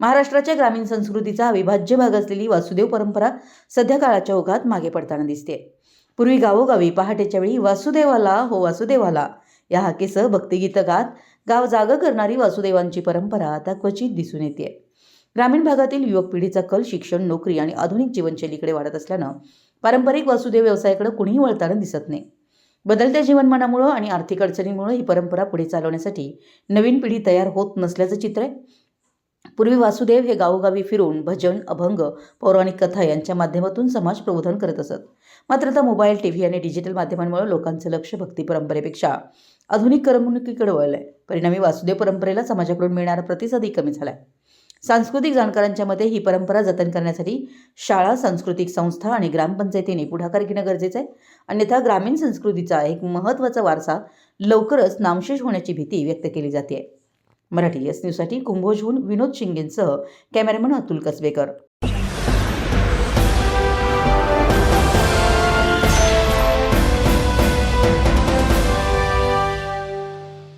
महाराष्ट्राच्या ग्रामीण संस्कृतीचा अविभाज्य भाग असलेली वासुदेव परंपरा सध्या काळाच्या ओघात मागे पडताना दिसते. पूर्वी गावोगावी पहाटेच्या वेळी वासुदेवाला हो वासुदेवाला या हाकेसह भक्तिगीतं गात गाव जागं करणारी वासुदेवांची परंपरा आता क्वचित दिसून येते. ग्रामीण भागातील युवक पिढीचा कल शिक्षण नोकरी आणि आधुनिक जीवनशैलीकडे वाढत असल्यानं पारंपरिक वासुदेव व्यवसायाकडे कुणीही वळताना दिसत नाही. बदलत्या जीवनमानामुळं आणि आर्थिक अडचणीमुळं ही परंपरा पुढे चालवण्यासाठी नवीन पिढी तयार होत नसल्याचं चित्र आहे. पूर्वी वासुदेव हे गावोगावी फिरून भजन अभंग पौराणिक कथा यांच्या माध्यमातून समाज प्रबोधन करत असत. मात्र आता मोबाईल टी व्ही आणि डिजिटल माध्यमांमुळे लोकांचं लक्ष भक्ती परंपरेपेक्षा आधुनिक करमणुकीकडे वळलं आहे परिणामी वासुदेव परंपरेला समाजाकडून मिळणारा प्रतिसादही कमी झाला आहे सांस्कृतिक जाणकारांच्या मते ही परंपरा जतन करण्यासाठी शाळा सांस्कृतिक संस्था आणि ग्रामपंचायतीने पुढाकार घेणं गरजेचं आहे. अन्यथा ग्रामीण संस्कृतीचा एक महत्त्वाचा वारसा लवकरच नामशेष होण्याची भीती व्यक्त केली जाते मराठी एस न्यूजसाठी कुंभोजहून विनोद शिंगेंसह कॅमेरामन अतुल कसबेकर.